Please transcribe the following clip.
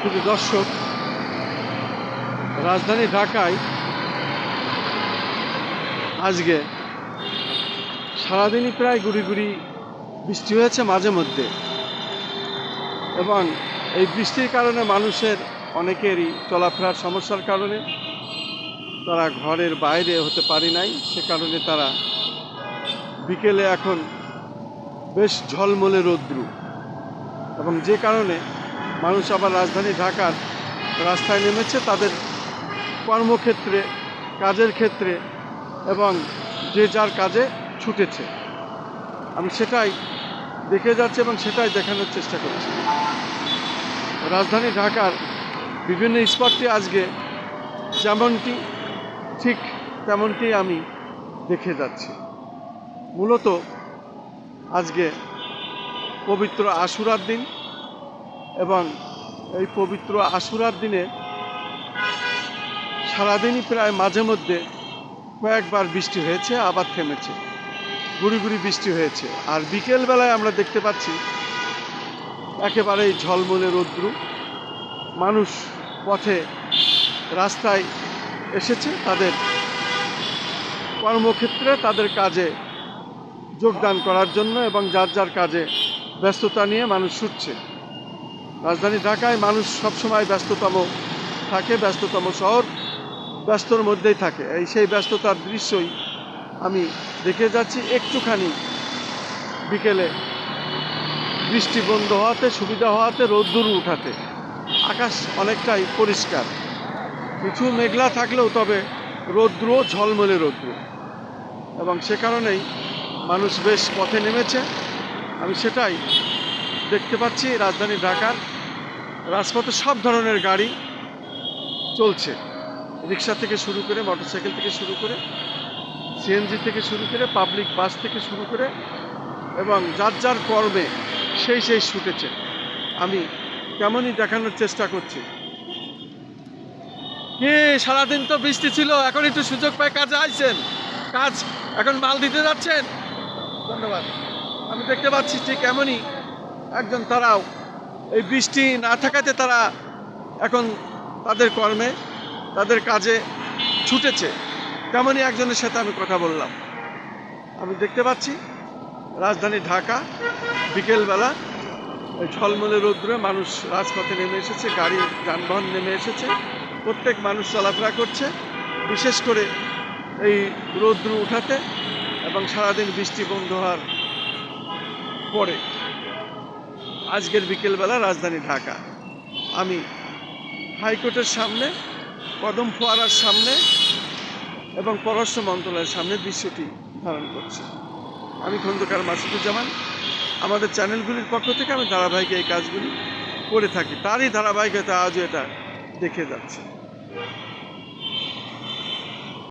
প্রিয় দর্শক, রাজধানী ঢাকায় আজকে সারাদিনই প্রায় গুড়ি গুড়ি বৃষ্টি হয়েছে মাঝে মধ্যে। এবং এই বৃষ্টির কারণে মানুষের অনেকেরই চলাফেরার সমস্যার কারণে তারা ঘরের বাইরে হতে পারি নাই, সে কারণে তারা বিকেলে এখন বেশ ঝলমলে রৌদ্রু। এবং যে কারণে মানুষ আবার রাজধানী ঢাকার রাস্তায় নেমেছে, তাদের কর্মক্ষেত্রে, কাজের ক্ষেত্রে এবং যে যার কাজে ছুটেছে। আমি সেটাই দেখে যাচ্ছি এবং সেটাই দেখানোর চেষ্টা করছি। রাজধানী ঢাকার বিভিন্ন স্পটটি আজকে যেমনটি ঠিক তেমনটি আমি দেখে যাচ্ছি। মূলত আজকে পবিত্র আশুরার দিন এবং এই পবিত্র আশুরার দিনে সারাদিনই প্রায় মাঝে মধ্যে কয়েকবার বৃষ্টি হয়েছে, আবার থেমেছে। গুড়ি গুড়ি বৃষ্টি হয়েছে। আর বিকেল বেলায় আমরা দেখতে পাচ্ছি একেবারেই ঝলমলে রৌদ্রু। মানুষ পথে রাস্তায় এসেছে, তাদের কর্মক্ষেত্রে, তাদের কাজে যোগদান করার জন্য এবং যার যার কাজে ব্যস্ততা নিয়ে মানুষ ছুটছে। রাজধানী ঢাকায় মানুষ সবসময় ব্যস্ততম থাকে, ব্যস্ততম শহর, ব্যস্তর মধ্যেই থাকে। এই সেই ব্যস্ততার দৃশ্যই আমি দেখে যাচ্ছি। একটুখানি বিকেলে বৃষ্টি বন্ধ হওয়াতে, সুবিধা হওয়াতে, রোদ্দুর উঠাতে। আকাশ অনেকটাই পরিষ্কার। কিছু মেঘলা থাকলেও তবে রৌদ্র, ঝলমলে রৌদ্র। এবং সে কারণেই মানুষ বেশ পথে নেমেছে। আমি সেটাই দেখতে পাচ্ছি, রাজধানী ঢাকার রাজপথে সব ধরনের গাড়ি চলছে। রিক্সা থেকে শুরু করে, মোটরসাইকেল থেকে শুরু করে সিএনজি থেকে শুরু করে, পাবলিক বাস থেকে শুরু করে এবং যার যার কর্মে সেই সেই ছুটেছে আমি তেমনই দেখানোর চেষ্টা করছি। কি, সারাদিন তো বৃষ্টি ছিল, এখন একটু সুযোগ পায় কাজে আইছেন? কাজ এখন মাল দিতে যাচ্ছেন? ধন্যবাদ। আমি দেখতে পাচ্ছি ঠিক এমনই একজন তারাও এই বৃষ্টি না থাকাতে তারা এখন তাদের কর্মে, তাদের কাজে ছুটেছে। তেমনই একজনের সাথে আমি কথা বললাম। আমি দেখতে পাচ্ছি, রাজধানী ঢাকা, বিকেলবেলা ওই ঝলমলে রৌদ্রে মানুষ রাজপথে নেমে এসেছে, গাড়ি, যানবাহন নেমে এসেছে, প্রত্যেক মানুষ চলাফেরা করছে, বিশেষ করে এই রৌদ্র উঠাতে এবং সারাদিন বৃষ্টি বন্ধ হওয়ার পরে। আজকের বিকেলবেলা রাজধানী ঢাকা। আমি হাইকোর্টের সামনে, কদম ফোয়ারার সামনে এবং পররাষ্ট্র মন্ত্রণালয়ের সামনে দৃশ্যটি ধারণ করছি। আমি খন্দকার মাসুদুজ্জামান। আমাদের চ্যানেলগুলির পক্ষ থেকে আমি ধারাবাহিক এই কাজগুলি করে থাকি। তারই ধারাবাহিকতা আজও এটা দেখে যাচ্ছে।